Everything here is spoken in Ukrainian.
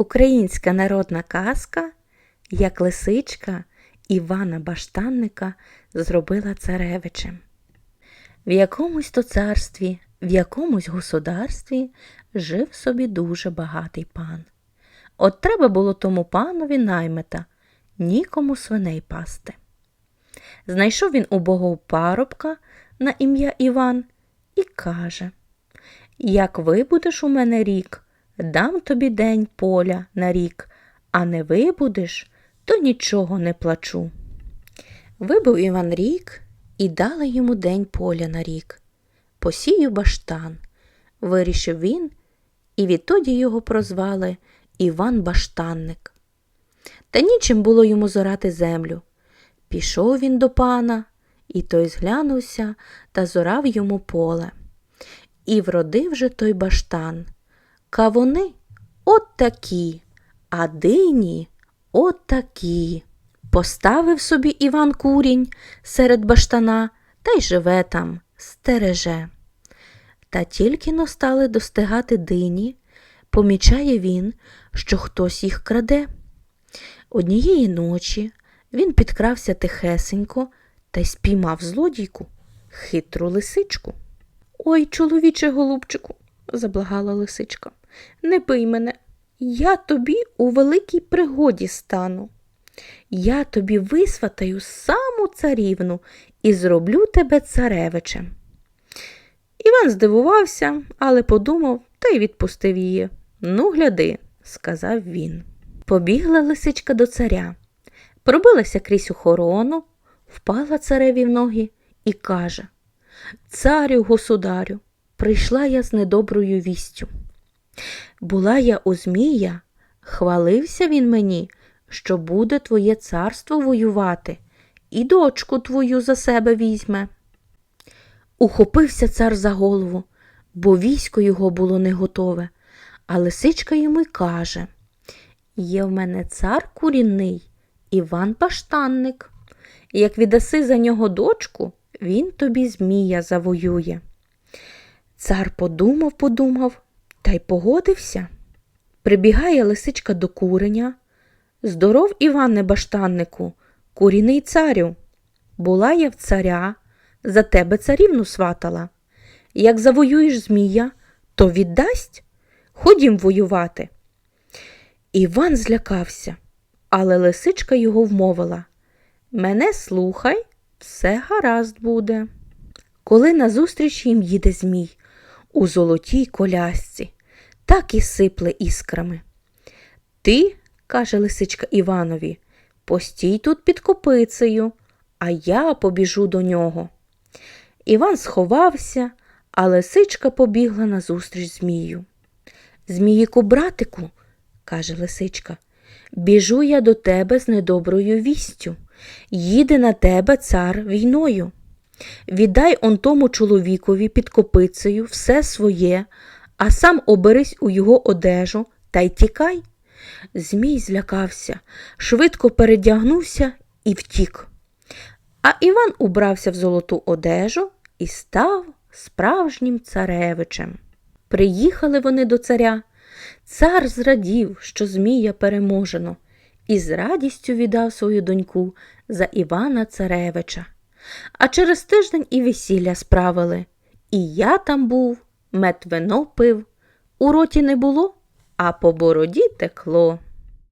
Українська народна казка, як лисичка Івана Баштанника зробила царевичем. В якомусь то царстві, в якомусь государстві жив собі дуже багатий пан. От треба було тому панові наймета, нікому свиней пасти. Знайшов він убогого парубка на ім'я Іван і каже: Як вибудеш у мене рік, дам тобі день поля на рік, а не вибудеш, то нічого не плачу. Вибив Іван рік і дали йому день поля на рік. Посію баштан, вирішив він, і відтоді його прозвали Іван Баштанник. Та нічим було йому зорати землю. Пішов він до пана, і той зглянувся та зорав йому поле. І вродив же той баштан. Кавуни от такі, а дині от такі. Поставив собі Іван курінь серед баштана та й живе там, стереже. Та тільки но стали достигати дині, помічає він, що хтось їх краде. Однієї ночі він підкрався тихесенько та й спіймав злодійку хитру лисичку. Ой, чоловіче голубчику, заблагала лисичка, не бий мене, я тобі у великій пригоді стану. Я тобі висватаю саму царівну і зроблю тебе царевичем. Іван здивувався, але подумав та й відпустив її. Ну, гляди, сказав він. Побігла лисичка до царя, пробилася крізь охорону, впала цареві в ноги і каже Царю, государю, прийшла я з недоброю вістю. Була я у Змія, хвалився він мені, що буде твоє царство воювати, і дочку твою за себе візьме. Ухопився цар за голову, бо військо його було не готове, а лисичка йому й каже Є в мене цар курінний, Іван Паштанник. Як віддаси за нього дочку, він тобі Змія завоює. Цар подумав, подумав та й погодився. Прибігає лисичка до куреня. Здоров, Іване Баштаннику, куріний царю. Була я в царя, за тебе царівну сватала. Як завоюєш Змія, то віддасть? Ходім воювати. Іван злякався, але лисичка його вмовила Мене слухай, все гаразд буде. Коли назустріч їм їде Змій у золотій колясці, так і сипле іскрами. Ти, каже лисичка Іванові, постій тут під копицею, а я побіжу до нього. Іван сховався, а лисичка побігла назустріч Змію. Зміїку, братику, каже лисичка, біжу я до тебе з недоброю вістю. Їде на тебе цар війною. Віддай он тому чоловікові під копицею все своє, а сам оберись у його одежу та й тікай. Змій злякався, швидко передягнувся і втік. А Іван убрався в золоту одежу і став справжнім царевичем. Приїхали вони до царя. Цар зрадів, що Змія переможено, і з радістю віддав свою доньку за Івана Царевича. А через тиждень і весілля справили. І я там був, мед вино пив, у роті не було, а по бороді текло.